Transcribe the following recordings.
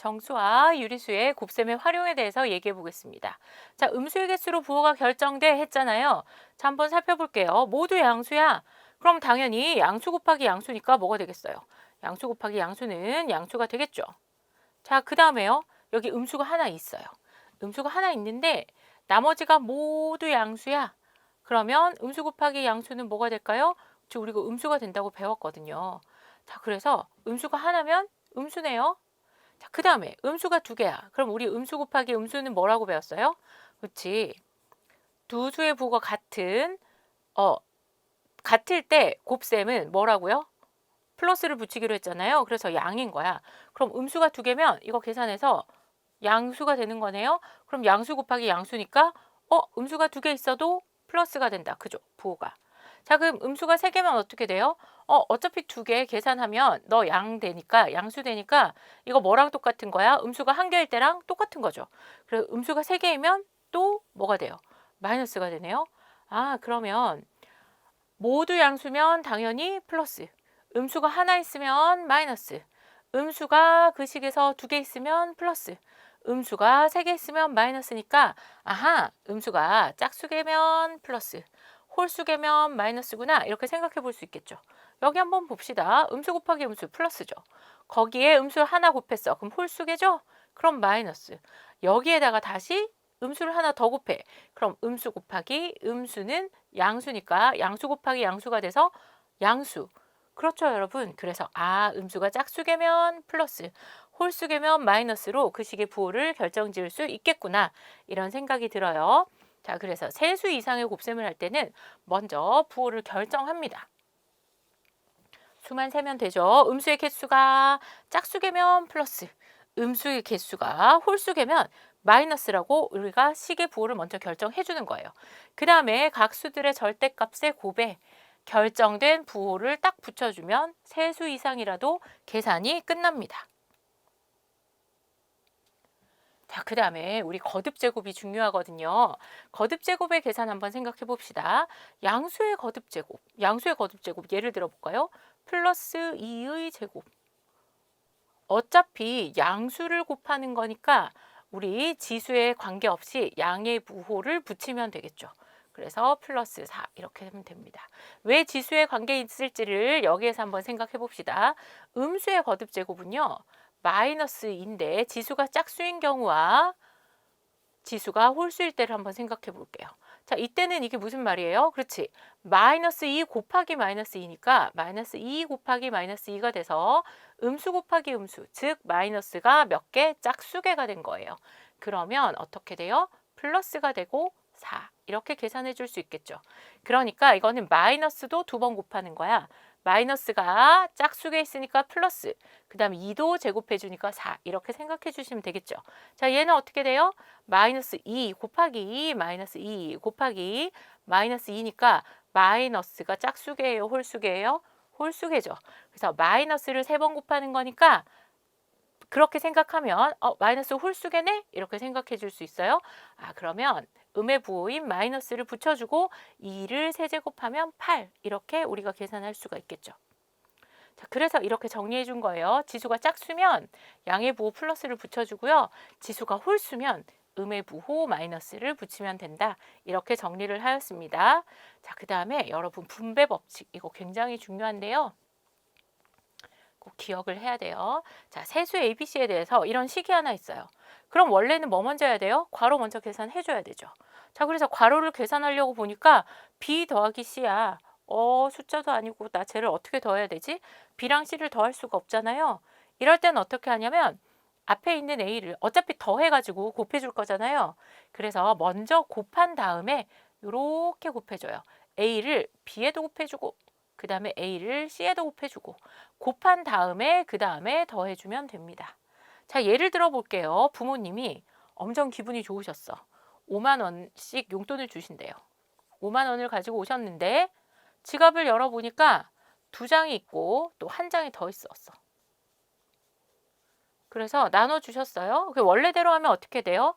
정수와 유리수의 곱셈의 활용에 대해서 얘기해 보겠습니다. 자, 음수의 개수로 부호가 결정돼 했잖아요. 자, 한번 살펴볼게요. 모두 양수야. 그럼 당연히 양수 곱하기 양수니까 뭐가 되겠어요? 양수 곱하기 양수는 양수가 되겠죠. 자, 그 다음에요. 여기 음수가 하나 있어요. 음수가 하나 있는데 나머지가 모두 양수야. 그러면 음수 곱하기 양수는 뭐가 될까요? 지금 우리가 음수가 된다고 배웠거든요. 자, 그래서 음수가 하나면 음수네요. 자, 그 다음에 음수가 두 개야. 그럼 우리 음수 곱하기 음수는 뭐라고 배웠어요? 그렇지. 두 수의 부호가 같은 어 같을 때 곱셈은 뭐라고요? 플러스를 붙이기로 했잖아요. 그래서 양인 거야. 그럼 음수가 두 개면 이거 계산해서 양수가 되는 거네요. 그럼 양수 곱하기 양수니까 어 음수가 두 개 있어도 플러스가 된다. 그죠? 부호가. 자 그럼 음수가 세 개면 어떻게 돼요? 어 어차피 두 개 계산하면 너 양 되니까 양수 되니까 이거 뭐랑 똑같은 거야? 음수가 한 개일 때랑 똑같은 거죠. 그래서 음수가 세 개이면 또 뭐가 돼요? 마이너스가 되네요. 아 그러면 모두 양수면 당연히 플러스. 음수가 하나 있으면 마이너스. 음수가 그 식에서 두 개 있으면 플러스. 음수가 세 개 있으면 마이너스니까 아하 음수가 짝수개면 플러스. 홀수개면 마이너스구나 이렇게 생각해 볼 수 있겠죠. 여기 한번 봅시다. 음수 곱하기 음수 플러스죠. 거기에 음수 하나 곱했어. 그럼 홀수개죠? 그럼 마이너스. 여기에다가 다시 음수를 하나 더 곱해. 그럼 음수 곱하기 음수는 양수니까 양수 곱하기 양수가 돼서 양수. 그렇죠, 여러분. 그래서 아, 음수가 짝수개면 플러스, 홀수개면 마이너스로 그 식의 부호를 결정 지을 수 있겠구나. 이런 생각이 들어요. 자, 그래서 세 수 이상의 곱셈을 할 때는 먼저 부호를 결정합니다. 수만 세면 되죠. 음수의 개수가 짝수개면 플러스, 음수의 개수가 홀수개면 마이너스라고 우리가 식의 부호를 먼저 결정해 주는 거예요. 그 다음에 각 수들의 절대값의 곱에 결정된 부호를 딱 붙여주면 세수 이상이라도 계산이 끝납니다. 자, 그 다음에 우리 거듭 제곱이 중요하거든요. 거듭 제곱의 계산 한번 생각해 봅시다. 양수의 거듭 제곱, 양수의 거듭 제곱 예를 들어 볼까요? 플러스 2의 제곱. 어차피 양수를 곱하는 거니까 우리 지수에 관계없이 양의 부호를 붙이면 되겠죠. 그래서 플러스 4 이렇게 하면 됩니다. 왜 지수에 관계 있을지를 여기에서 한번 생각해 봅시다. 음수의 거듭 제곱은요. 마이너스인데 지수가 짝수인 경우와 지수가 홀수일 때를 한번 생각해 볼게요. 자, 이때는 이게 무슨 말이에요? 그렇지. 마이너스 2 곱하기 마이너스 2니까 마이너스 2 곱하기 마이너스 2가 돼서 음수 곱하기 음수, 즉 마이너스가 몇 개? 짝수개가 된 거예요. 그러면 어떻게 돼요? 플러스가 되고 4 이렇게 계산해 줄 수 있겠죠. 그러니까 이거는 마이너스도 두 번 곱하는 거야. 마이너스가 짝수개 있으니까 플러스 그 다음에 2도 제곱해 주니까 4 이렇게 생각해 주시면 되겠죠. 자 얘는 어떻게 돼요? 마이너스 2 곱하기 2 마이너스 2 곱하기 마이너스 2니까 마이너스가 짝수개예요 홀수개예요? 홀수개죠. 그래서 마이너스를 세 번 곱하는 거니까 그렇게 생각하면 어 마이너스 홀수개네 이렇게 생각해 줄 수 있어요. 아 그러면 음의 부호인 마이너스를 붙여주고 2를 세제곱하면 8 이렇게 우리가 계산할 수가 있겠죠. 자, 그래서 이렇게 정리해 준 거예요. 지수가 짝수면 양의 부호 플러스를 붙여주고요. 지수가 홀수면 음의 부호 마이너스를 붙이면 된다. 이렇게 정리를 하였습니다. 자, 그 다음에 여러분 분배 법칙 이거 굉장히 중요한데요. 꼭 기억을 해야 돼요. 자, 세수 ABC에 대해서 이런 식이 하나 있어요. 그럼 원래는 뭐 먼저 해야 돼요? 괄호 먼저 계산해 줘야 되죠. 자, 그래서 괄호를 계산하려고 보니까 B 더하기 C야. 어, 숫자도 아니고 나 쟤를 어떻게 더해야 되지? B랑 C를 더할 수가 없잖아요. 이럴 때는 어떻게 하냐면 앞에 있는 A를 어차피 더해가지고 곱해줄 거잖아요. 그래서 먼저 곱한 다음에 이렇게 곱해줘요. A를 B에도 곱해주고 그 다음에 A를 C에도 곱해주고 곱한 다음에 그 다음에 더해주면 됩니다. 자 예를 들어 볼게요. 부모님이 엄청 기분이 좋으셨어. 5만 원씩 용돈을 주신대요. 5만 원을 가지고 오셨는데 지갑을 열어보니까 두 장이 있고 또 한 장이 더 있었어. 그래서 나눠 주셨어요. 그 원래대로 하면 어떻게 돼요?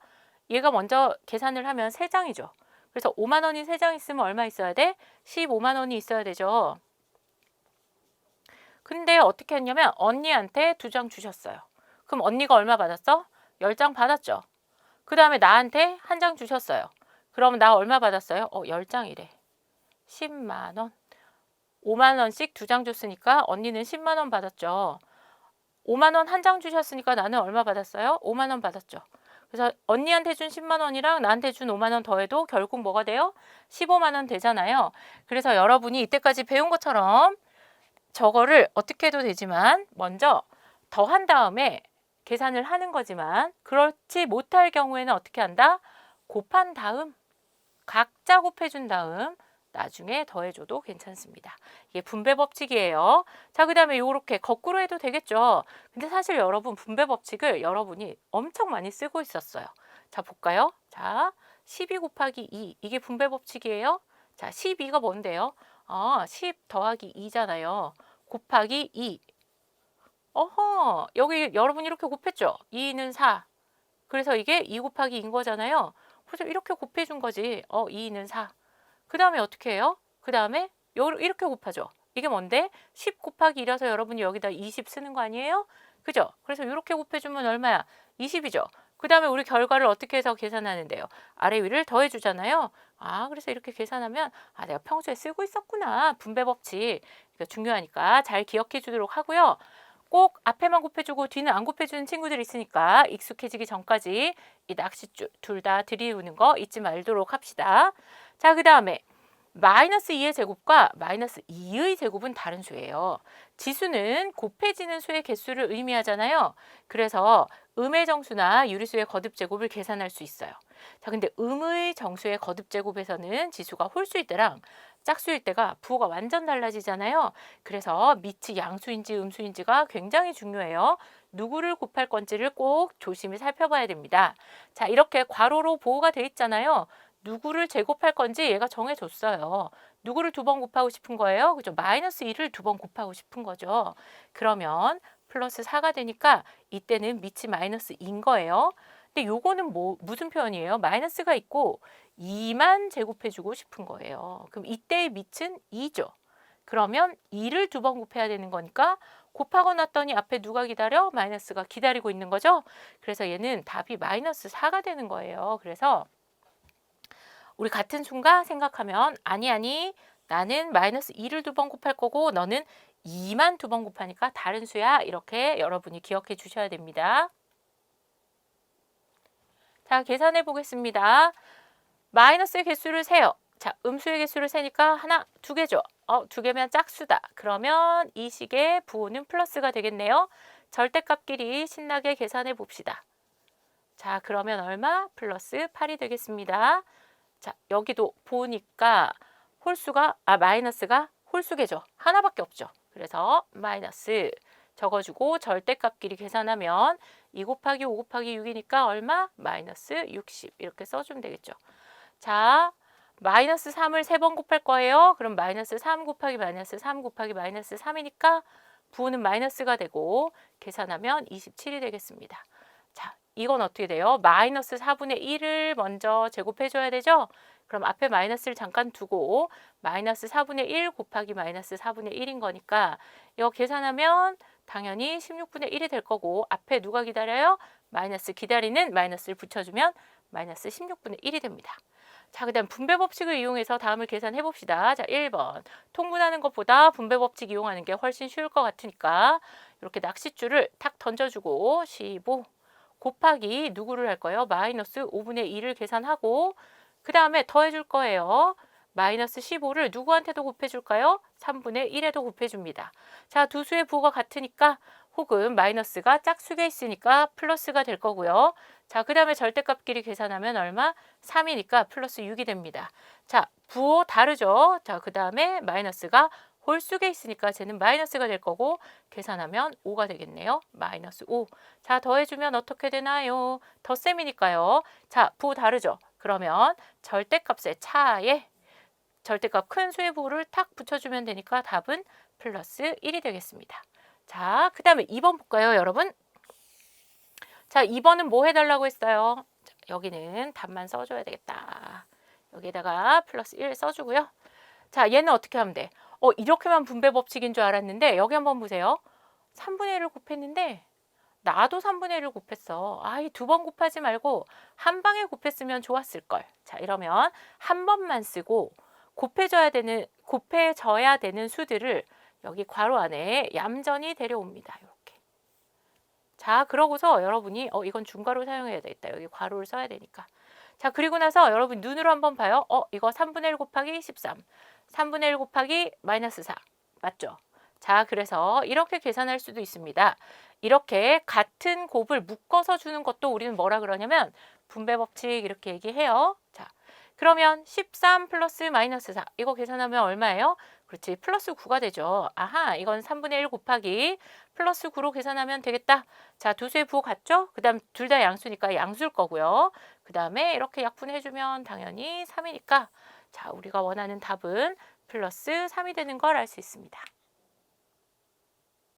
얘가 먼저 계산을 하면 세 장이죠. 그래서 5만 원이 세 장 있으면 얼마 있어야 돼? 15만 원이 있어야 되죠. 근데 어떻게 했냐면 언니한테 두 장 주셨어요. 그럼 언니가 얼마 받았어? 10장 받았죠. 그 다음에 나한테 한 장 주셨어요. 그럼 나 얼마 받았어요? 어, 10장이래. 10만 원. 5만 원씩 두 장 줬으니까 언니는 10만 원 받았죠. 5만 원 한 장 주셨으니까 나는 얼마 받았어요? 5만 원 받았죠. 그래서 언니한테 준 10만 원이랑 나한테 준 5만 원 더해도 결국 뭐가 돼요? 15만 원 되잖아요. 그래서 여러분이 이때까지 배운 것처럼 저거를 어떻게 해도 되지만 먼저 더 한 다음에 계산을 하는 거지만 그렇지 못할 경우에는 어떻게 한다? 곱한 다음 각자 곱해준 다음 나중에 더해줘도 괜찮습니다. 이게 분배 법칙이에요. 자, 그 다음에 요렇게 거꾸로 해도 되겠죠. 근데 사실 여러분 분배 법칙을 여러분이 엄청 많이 쓰고 있었어요. 자, 볼까요? 자, 12 곱하기 2. 이게 분배 법칙이에요. 자, 12가 뭔데요? 아, 10 더하기 2잖아요. 곱하기 2. 어허, 여기 여러분 이렇게 곱했죠? 2는 4. 그래서 이게 2 곱하기 2인 거잖아요. 그래서 이렇게 곱해준 거지. 어, 2는 4. 그 다음에 어떻게 해요? 그 다음에 이렇게 곱하죠. 이게 뭔데? 10 곱하기 2라서 여러분이 여기다 20 쓰는 거 아니에요? 그죠? 그래서 이렇게 곱해주면 얼마야? 20이죠. 그 다음에 우리 결과를 어떻게 해서 계산하는데요? 아래 위를 더해주잖아요. 아, 그래서 이렇게 계산하면 아, 내가 평소에 쓰고 있었구나. 분배 법칙. 이거 중요하니까 잘 기억해 주도록 하고요. 꼭 앞에만 곱해주고 뒤는 안 곱해주는 친구들이 있으니까 익숙해지기 전까지 이 낚싯줄 둘 다 들이우는 거 잊지 말도록 합시다. 자, 그 다음에 마이너스 2의 제곱과 마이너스 2의 제곱은 다른 수예요. 지수는 곱해지는 수의 개수를 의미하잖아요. 그래서 음의 정수나 유리수의 거듭 제곱을 계산할 수 있어요. 자, 근데 음의 정수의 거듭 제곱에서는 지수가 홀수일 때랑 짝수일 때가 부호가 완전 달라지잖아요. 그래서 밑이 양수인지 음수인지가 굉장히 중요해요. 누구를 곱할 건지를 꼭 조심히 살펴봐야 됩니다. 자, 이렇게 괄호로 보호가 돼 있잖아요. 누구를 제곱할 건지 얘가 정해줬어요. 누구를 두 번 곱하고 싶은 거예요? 그죠? 마이너스 1을 두번 곱하고 싶은 거죠. 그러면 플러스 4가 되니까 이때는 밑이 마이너스 2인 거예요. 근데 요거는 뭐 무슨 표현이에요? 마이너스가 있고 2만 제곱해주고 싶은 거예요. 그럼 이때의 밑은 2죠. 그러면 2를 두 번 곱해야 되는 거니까 곱하고 났더니 앞에 누가 기다려? 마이너스가 기다리고 있는 거죠. 그래서 얘는 답이 마이너스 4가 되는 거예요. 그래서 우리 같은 순간 생각하면 아니 아니 나는 마이너스 2를 두 번 곱할 거고 너는 2만 두 번 곱하니까 다른 수야 이렇게 여러분이 기억해 주셔야 됩니다. 자 계산해 보겠습니다. 마이너스의 개수를 세요. 자 음수의 개수를 세니까 하나 두 개죠. 어, 두 개면 짝수다. 그러면 이 식의 부호는 플러스가 되겠네요. 절대값끼리 신나게 계산해 봅시다. 자 그러면 얼마? 플러스 8이 되겠습니다. 자, 여기도 보니까 홀수가 아 마이너스가 홀수계죠. 하나밖에 없죠. 그래서 마이너스 적어주고 절대값끼리 계산하면 2 곱하기 5 곱하기 6이니까 얼마? 마이너스 60 이렇게 써주면 되겠죠. 자, 마이너스 3을 세 번 곱할 거예요. 그럼 마이너스 3 곱하기 마이너스 3 곱하기 마이너스 3이니까 부호는 마이너스가 되고 계산하면 27이 되겠습니다. 자, 이건 어떻게 돼요? 마이너스 4분의 1을 먼저 제곱해줘야 되죠? 그럼 앞에 마이너스를 잠깐 두고 마이너스 4분의 1 곱하기 마이너스 4분의 1인 거니까 이거 계산하면 당연히 16분의 1이 될 거고 앞에 누가 기다려요? 마이너스 기다리는 마이너스를 붙여주면 마이너스 16분의 1이 됩니다. 자, 그 다음 분배 법칙을 이용해서 다음을 계산해 봅시다. 자, 1번. 통분하는 것보다 분배 법칙 이용하는 게 훨씬 쉬울 것 같으니까 이렇게 낚싯줄을 탁 던져주고 15 곱하기 누구를 할 거예요? 마이너스 5분의 2를 계산하고 그 다음에 더해줄 거예요. 마이너스 15를 누구한테도 곱해줄까요? 3분의 1에도 곱해줍니다. 자, 두 수의 부호가 같으니까 혹은 마이너스가 짝수에 있으니까 플러스가 될 거고요. 자, 그 다음에 절대값끼리 계산하면 얼마? 3이니까 플러스 6이 됩니다. 자, 부호 다르죠? 자, 그 다음에 마이너스가 홀수에 있으니까 쟤는 마이너스가 될 거고 계산하면 5가 되겠네요. 마이너스 5. 자 더해주면 어떻게 되나요? 덧셈이니까요. 자 부호 다르죠? 그러면 절대값의 차에 절대값 큰 수의 부호를 탁 붙여주면 되니까 답은 플러스 1이 되겠습니다. 자, 그 다음에 2번 볼까요, 여러분? 자, 2번은 뭐 해달라고 했어요? 자, 여기는 답만 써줘야 되겠다. 여기다가 플러스 1 써주고요. 자, 얘는 어떻게 하면 돼? 어, 이렇게만 분배 법칙인 줄 알았는데 여기 한번 보세요. 3분의 1을 곱했는데 나도 3분의 1을 곱했어. 아 이, 두 번 곱하지 말고 한 방에 곱했으면 좋았을 걸. 자, 이러면 한 번만 쓰고 곱해져야 되는 곱해져야 되는 수들을 여기 괄호 안에 얌전히 데려옵니다. 이렇게. 자, 그러고서 여러분이 어 이건 중괄호 사용해야 되겠다. 여기 괄호를 써야 되니까. 자, 그리고 나서 여러분 눈으로 한번 봐요. 어, 이거 3분의 1 곱하기 13. 3분의 1 곱하기 마이너스 4. 맞죠? 자, 그래서 이렇게 계산할 수도 있습니다. 이렇게 같은 곱을 묶어서 주는 것도 우리는 뭐라 그러냐면 분배 법칙 이렇게 얘기해요. 자, 그러면 13 플러스 마이너스 4 이거 계산하면 얼마예요? 그렇지 플러스 9가 되죠. 아하 이건 3분의 1 곱하기 플러스 9로 계산하면 되겠다. 자 두 수의 부호 같죠? 그 다음 둘 다 양수니까 양수일 거고요. 그 다음에 이렇게 약분해주면 당연히 3이니까 자 우리가 원하는 답은 플러스 3이 되는 걸 알 수 있습니다.